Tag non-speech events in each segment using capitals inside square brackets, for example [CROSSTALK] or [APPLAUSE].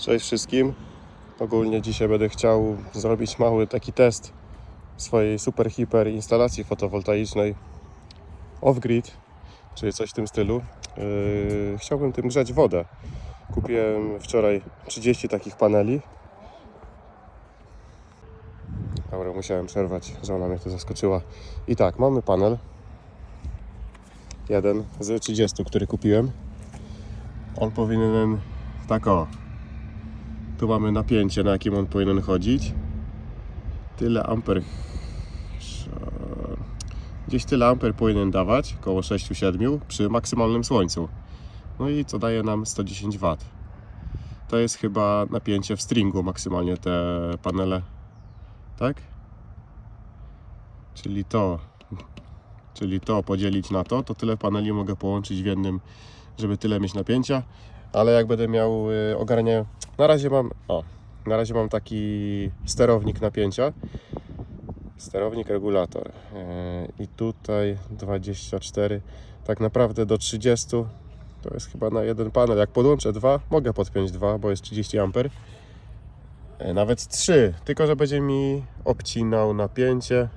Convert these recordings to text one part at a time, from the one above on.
Cześć wszystkim. Ogólnie dzisiaj będę chciał zrobić mały taki test swojej super hiper instalacji fotowoltaicznej off-grid, czyli coś w tym stylu. Yy, chciałbym tym grzać wodę. Kupiłem wczoraj 30 takich paneli. Dobra, musiałem przerwać, żona mnie tu zaskoczyła. I tak, mamy panel. Jeden z 30, który kupiłem. On powinien tak o. Tu mamy napięcie, na jakim on powinien chodzić. Tyle amper. Gdzieś tyle amper powinien dawać, około 6-7 przy maksymalnym słońcu. No i co daje nam 110 W. To jest chyba napięcie w stringu maksymalnie te panele. Tak? Czyli to. Czyli to podzielić na to, to tyle paneli mogę połączyć w jednym, żeby tyle mieć napięcia. Ale jak będę miał y, ogarnię. Na razie mam. O, na razie mam taki sterownik napięcia. Sterownik regulator. Yy, I tutaj 24. Tak naprawdę do 30 to jest chyba na jeden panel. Jak podłączę dwa, mogę podpiąć dwa, bo jest 30 A. Yy, Nawet 3, tylko że będzie mi obcinał napięcie.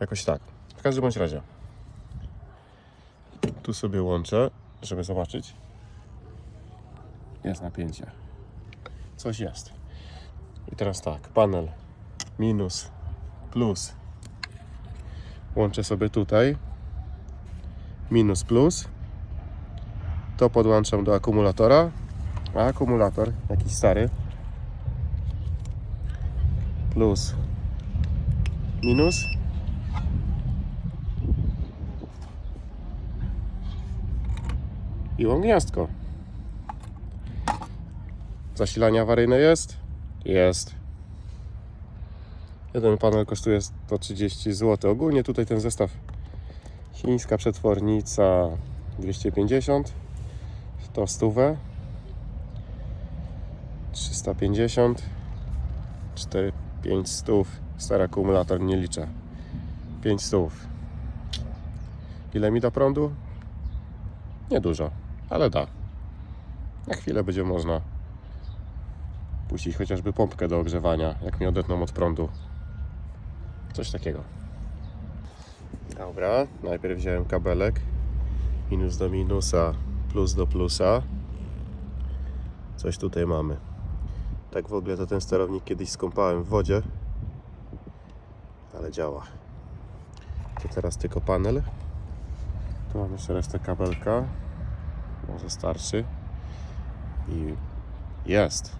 Jakoś tak. W każdym bądź razie. Tu sobie łączę, żeby zobaczyć. Jest napięcie. Coś jest. I teraz tak, panel minus, plus. Łączę sobie tutaj. Minus, plus. To podłączam do akumulatora. A akumulator, jakiś stary. Plus, minus. I mam gniazdko. Zasilanie awaryjne jest? Jest. Jeden panel kosztuje 130 zł. Ogólnie tutaj ten zestaw. Chińska przetwornica 250 to stówę. 350 4 5 stów. Stary akumulator nie liczę. 5 stów. Ile mi da prądu? niedużo, ale da. Na chwilę będzie można puścić chociażby pompkę do ogrzewania, jak mi odetną od prądu. Coś takiego. Dobra, najpierw wziąłem kabelek. Minus do minusa, plus do plusa. Coś tutaj mamy. Tak w ogóle to ten sterownik kiedyś skąpałem w wodzie. Ale działa. To teraz tylko panel. Tu mamy jeszcze resztę kabelka. Może starszy. I jest.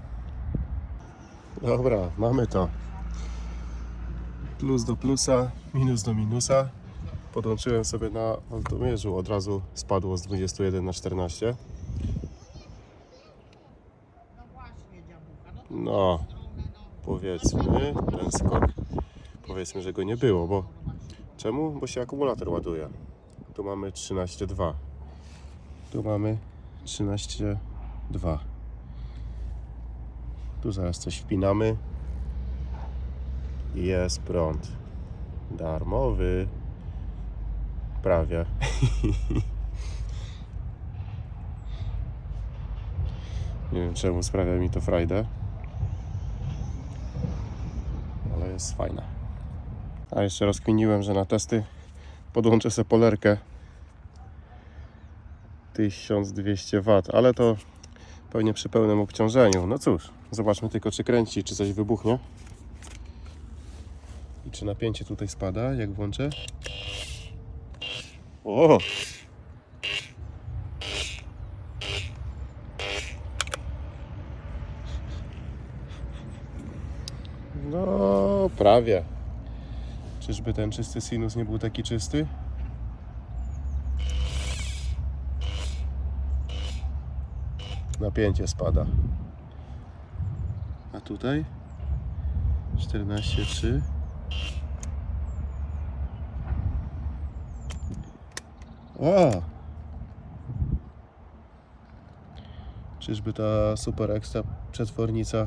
Dobra, mamy to. Plus do plusa, minus do minusa. Podłączyłem sobie na voltomierzu, od razu spadło z 21 na 14. No, powiedzmy, ten skok, powiedzmy, że go nie było, bo czemu? Bo się akumulator ładuje. Tu mamy 13,2. Tu mamy 13,2. Tu zaraz coś wpinamy. Jest prąd. Darmowy. Prawie. [LAUGHS] Nie wiem czemu sprawia mi to frajdę. Ale jest fajna. A jeszcze rozkminiłem, że na testy podłączę sobie polerkę 1200 W, ale to pewnie przy pełnym obciążeniu. No cóż, zobaczmy tylko czy kręci, czy coś wybuchnie. I czy napięcie tutaj spada, jak włączę. O! No, prawie. Czyżby ten czysty sinus nie był taki czysty? Napięcie spada. A tutaj 14,3 O! Czyżby ta super ekstra przetwornica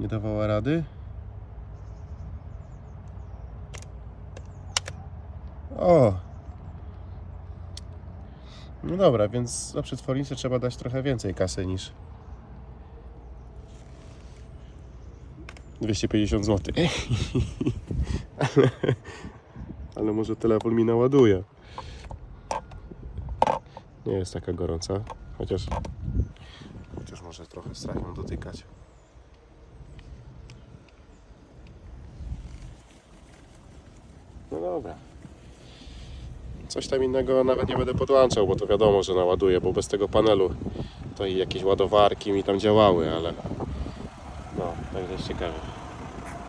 nie dawała rady? O! No dobra, więc za przetwornicę trzeba dać trochę więcej kasy niż 250 zł. ale, ale może telefon mi naładuje. Nie jest taka gorąca, chociaż chociaż może trochę strach ją dotykać. No dobra. Coś tam innego nawet nie będę podłączał, bo to wiadomo, że naładuje, bo bez tego panelu to i jakieś ładowarki mi tam działały, ale no, także jest ciekawe.